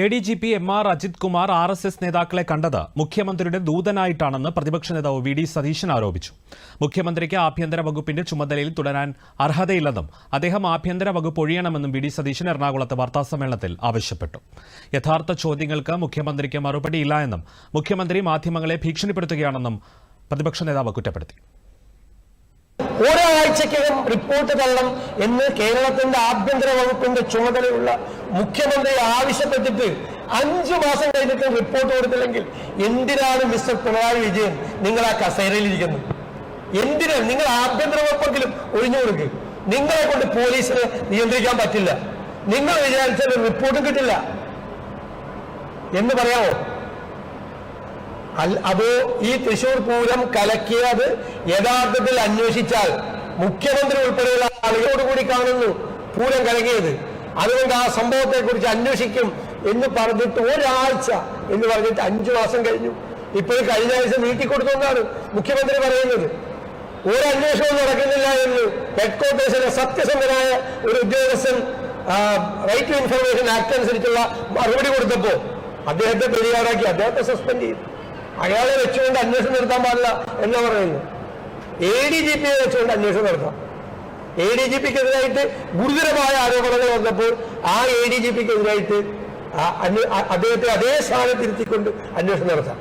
A D G P M R Ajith Kumar R S S നേതാക്കളെ കണ്ടത് മുഖ്യമന്ത്രിയുടെ ദൂതനായിട്ടാണെന്ന് പ്രതിപക്ഷ നേതാവ് വി ഡി സതീശൻ ആരോപിച്ചു. മുഖ്യമന്ത്രിക്ക് ആഭ്യന്തര വകുപ്പിന്റെ ചുമതലയിൽ തുടരാൻ അർഹതയില്ലെന്നും അദ്ദേഹം ആഭ്യന്തര വകുപ്പ് ഒഴിയണമെന്നും വി ഡി സതീശൻ എറണാകുളത്ത് വാർത്താസമ്മേളനത്തിൽ ആവശ്യപ്പെട്ടു. യഥാർത്ഥ ചോദ്യങ്ങൾക്ക് മുഖ്യമന്ത്രിക്ക് മറുപടിയില്ല എന്നും മുഖ്യമന്ത്രി മാധ്യമങ്ങളെ ഭീഷണിപ്പെടുത്തുകയാണെന്നും പ്രതിപക്ഷ നേതാവ് കുറ്റപ്പെടുത്തി. ഒരാഴ്ചക്കകം റിപ്പോർട്ട് തരണം എന്ന് കേരളത്തിന്റെ ആഭ്യന്തര വകുപ്പിന്റെ ചുമതലയുള്ള മുഖ്യമന്ത്രി ആവശ്യപ്പെട്ടിട്ട് അഞ്ചു മാസം കഴിഞ്ഞിട്ട് റിപ്പോർട്ട് കൊടുത്തില്ലെങ്കിൽ എന്തിനാണ് മിസ്റ്റർ പിണറായി വിജയൻ നിങ്ങൾ ആ കസേരയിലിരിക്കുന്നത് എന്തിനാണ് നിങ്ങൾ ആഭ്യന്തര വകുപ്പെങ്കിലും ഒഴിഞ്ഞു കൊടുക്കുക നിങ്ങളെ കൊണ്ട് പോലീസിനെ നിയന്ത്രിക്കാൻ പറ്റില്ല. നിങ്ങൾ വിചാരിച്ചാൽ റിപ്പോർട്ടും കിട്ടില്ല. എന്ന് പറയാമോ അതോ ഈ തൃശൂർ പൂരം കലക്കിയത് യഥാർത്ഥത്തിൽ അന്വേഷിച്ചാൽ മുഖ്യമന്ത്രി ഉൾപ്പെടെയുള്ള ആളുകളോട് കൂടി കാണുന്നു. പൂരം കലങ്ങിയത്. അതുകൊണ്ട് ആ സംഭവത്തെ കുറിച്ച് അന്വേഷിക്കും എന്ന് പറഞ്ഞിട്ട് ഒരാഴ്ച എന്ന് പറഞ്ഞിട്ട് അഞ്ചു മാസം കഴിഞ്ഞു. ഇപ്പോൾ കഴിഞ്ഞ ആഴ്ച നീട്ടിക്കൊടുത്തുകൊണ്ടാണ് മുഖ്യമന്ത്രി പറയുന്നത്. ഒരു അന്വേഷണവും നടക്കുന്നില്ല എന്ന് ഹെഡ്ക്വാർട്ടേഴ്സിലെ സത്യസന്ധനായ ഒരു ഉദ്യോഗസ്ഥൻ റൈറ്റ് ടു ഇൻഫർമേഷൻ ആക്ട് അനുസരിച്ചുള്ള മറുപടി കൊടുത്തപ്പോ അദ്ദേഹത്തെ പെരിയാറാക്കി അദ്ദേഹത്തെ സസ്പെൻഡ് ചെയ്തു. അയാളെ വെച്ചുകൊണ്ട് അന്വേഷണം നടത്താൻ പാടില്ല എന്ന് പറയുന്നു എ ഡി ജി പിയെ വെച്ചുകൊണ്ട് അന്വേഷണം നടത്താം. എ ഡി ജി പിക്കെതിരായിട്ട് ഗുരുതരമായ ആരോപണങ്ങൾ വന്നപ്പോൾ ആ എ ഡി ജി പിക്കെതിരായിട്ട് അദ്ദേഹത്തെ അതേ സ്ഥാനത്തിരുത്തിക്കൊണ്ട് അന്വേഷണം നടത്താം.